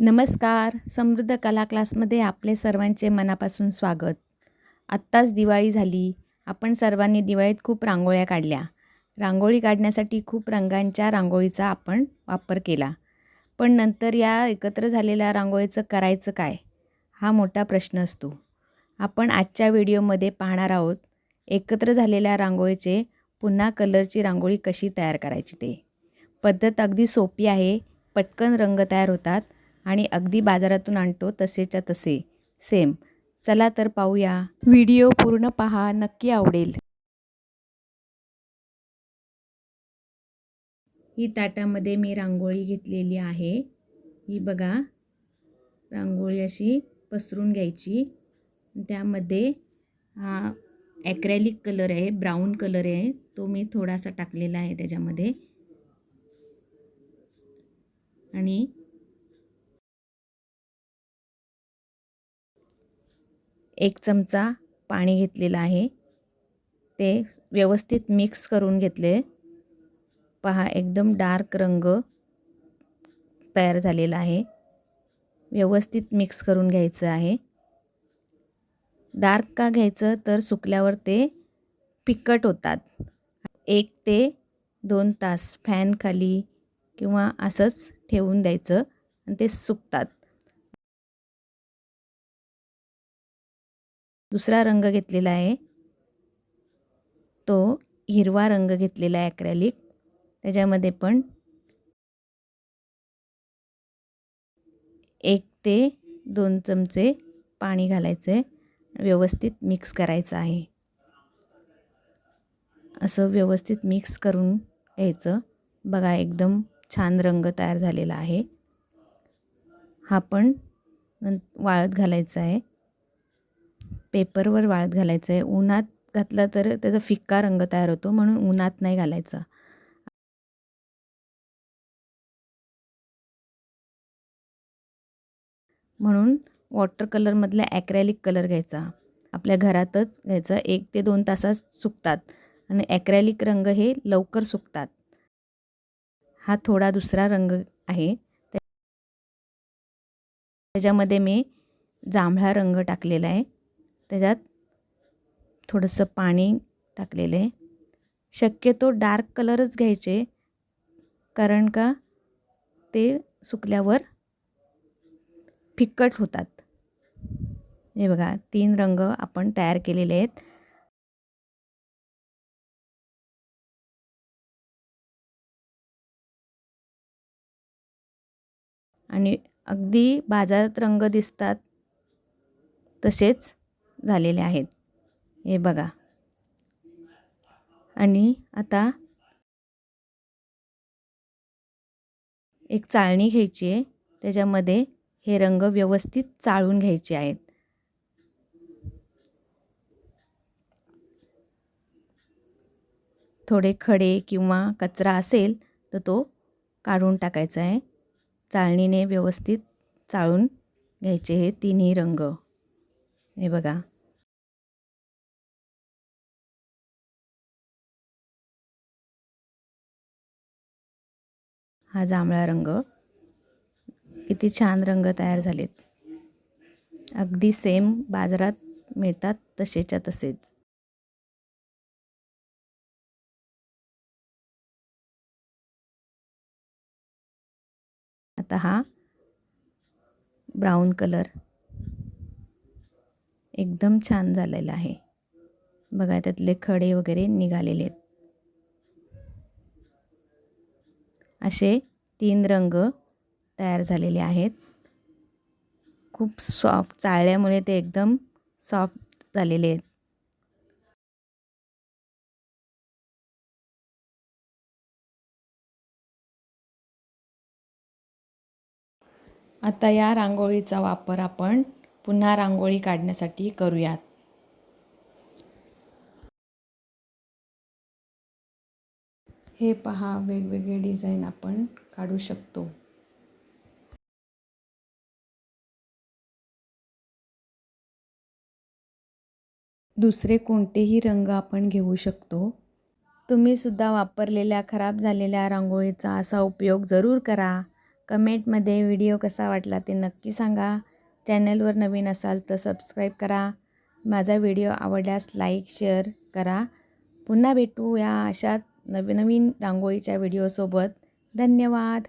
नमस्कार. समृद्ध कला क्लासमध्ये आपले सर्वांचे मनापासून स्वागत. आत्ताच दिवाळी झाली. आपण सर्वांनी दिवाळीत खूप रांगोळ्या काढल्या. रांगोळी काढण्यासाठी खूप रंगांच्या रांगोळीचा आपण वापर केला. पण नंतर या एकत्र झालेल्या रांगोळीचं करायचं काय? हा मोठा प्रश्न असतो. आपण आजच्या व्हिडिओमध्ये पाहणार आहोत एकत्र झालेल्या रांगोळीचे पुन्हा कलरची रांगोळी कशी तयार करायची ते. पद्धत अगदी सोपी आहे. पटकन रंग तयार होतात. आणि अगदी बाजारातून आणतो तसेच्या तसे. सेम. चला तर पाहूया. व्हिडिओ पूर्ण पहा नक्की आवडेल. ही ताटामध्ये मी रांगोळी घेतलेली आहे. ही बघा. रांगोळी अशी पसरून घ्यायची. त्यामध्ये हा ॲक्रॅलिक कलर आहे ब्राऊन कलर आहे. तो मी थोडासा टाकलेला आहे त्याच्यामध्ये. आणि एक चमचा पाणी घेतलेलं आहे. ते व्यवस्थित मिक्स करून घेतले. पहा एकदम डार्क रंग तयार झालेला आहे. व्यवस्थित मिक्स करून घ्यायचं आहे. डार्क का घ्यायचं? तर सुकल्यावर ते फिकट होतात. एक ते दोन तास फॅनखाली किंवा असंच ठेवून द्यायचं आणि ते सुकतात. दुसरा रंग घेतलेला आहे. तो हिरवा रंग घेतलेला आहे ॲक्रॅलिक त्याच्यामध्ये पण एक ते दोन चमचे पाणी घालायचं आहे व्यवस्थित मिक्स करायचं आहे. असं व्यवस्थित मिक्स करून घ्यायचं. बघा एकदम छान रंग तयार झालेला आहे. हा पण वाळत घालायचा आहे. पेपरवर वाळत घालायचं आहे उन्हात घातला तर त्याचा फिक्का रंग तयार होतो म्हणून उन्हात नाही घालायचा. म्हणून वॉटर कलरमधला ॲक्रॅलिक कलर घ्यायचा. आपल्या घरातच घ्यायचा. एक ते दोन तासात सुकतात आणि ॲक्रॅलिक रंग हे लवकर सुकतात. हा थोडा दुसरा रंग आहे. त्याच्यामध्ये मी जांभळा रंग टाकलेला आहे. त्याच्यात थोडंसं पाणी टाकलेलं आहे. शक्यतो डार्क कलरच घ्यायचे कारण का ते सुकल्यावर फिकट होतात. हे बघा तीन रंग आपण तयार केलेले आहेत. आणि अगदी बाजारात रंग दिसतात तसेच झालेले आहेत. हे बघा. आणि आता एक चाळणी घ्यायची आहे. त्याच्यामध्ये हे रंग व्यवस्थित चाळून घ्यायचे आहेत. थोडे खडे किंवा कचरा असेल तर तो काढून टाकायचा आहे. चाळणीने व्यवस्थित चाळून घ्यायचे हे तिन्ही रंग. हे बघा. हा जांभळा रंग. किती छान रंग तयार झालेत. अगदी सेम बाजारात मिळतात तसेच्या तसेच. आता हा ब्राऊन कलर एकदम छान झालेला आहे. बघा त्यातले खडे वगैरे निघालेले आहेत. असे तीन रंग तयार झालेले आहेत. खूप सॉफ्ट चाळल्यामुळे ते एकदम सॉफ्ट झालेले आहेत. आता या रांगोळीचा वापर आपण पुन्हा रांगोळी काढण्यासाठी करूयात. हे पहा वेगवेगळे डिझाईन आपण काढू शकतो. दुसरे कोणतेही रंग आपण घेऊ शकतो. तुम्हीसुद्धा वापरलेल्या खराब झालेल्या रांगोळीचा असा उपयोग जरूर करा. कमेंटमध्ये व्हिडिओ कसा वाटला ते नक्की सांगा. चॅनलवर नवीन असाल तर सबस्क्राईब करा. माझा व्हिडिओ आवडल्यास लाईक शेअर करा. पुन्हा भेटू या अशात नवीन नवीन रांगोळीच्या व्हिडिओसोबत धन्यवाद.